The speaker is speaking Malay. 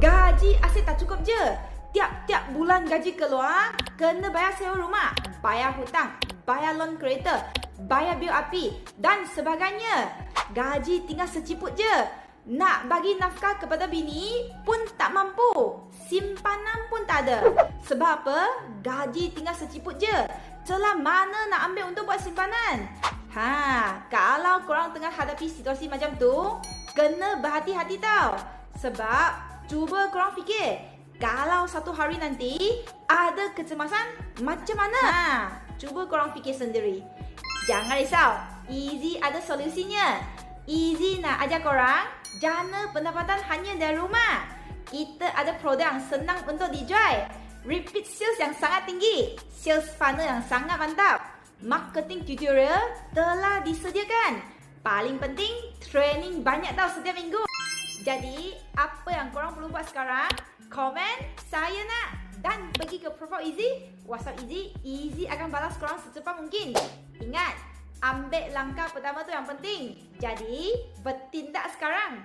Gaji asyik tak cukup je. Tiap-tiap bulan gaji keluar, kena bayar sewa rumah, bayar hutang, bayar loan kereta, bayar bil api dan sebagainya. Gaji tinggal seciput je. Nak bagi nafkah kepada bini pun tak mampu. Simpanan pun tak ada. Sebab apa? Gaji tinggal seciput je. Celah mana nak ambil untuk buat simpanan? Ha, kalau korang tengah hadapi situasi macam tu, kena berhati-hati tau. Sebab cuba korang fikir, kalau satu hari nanti ada kecemasan macam mana? Ha, cuba korang fikir sendiri. Jangan risau, Easy ada solusinya. Easy nak ajar korang jana pendapatan hanya dari rumah. Kita ada produk yang senang untuk dijual. Repeat sales yang sangat tinggi. Sales funnel yang sangat mantap. Marketing tutorial telah disediakan. Paling penting, training banyak tau setiap minggu. Jadi, apa buat sekarang? Komen, saya nak. Dan pergi ke profile Easy, WhatsApp Easy, Easy akan balas korang secepat mungkin. Ingat, ambil langkah pertama tu yang penting. Jadi, bertindak sekarang.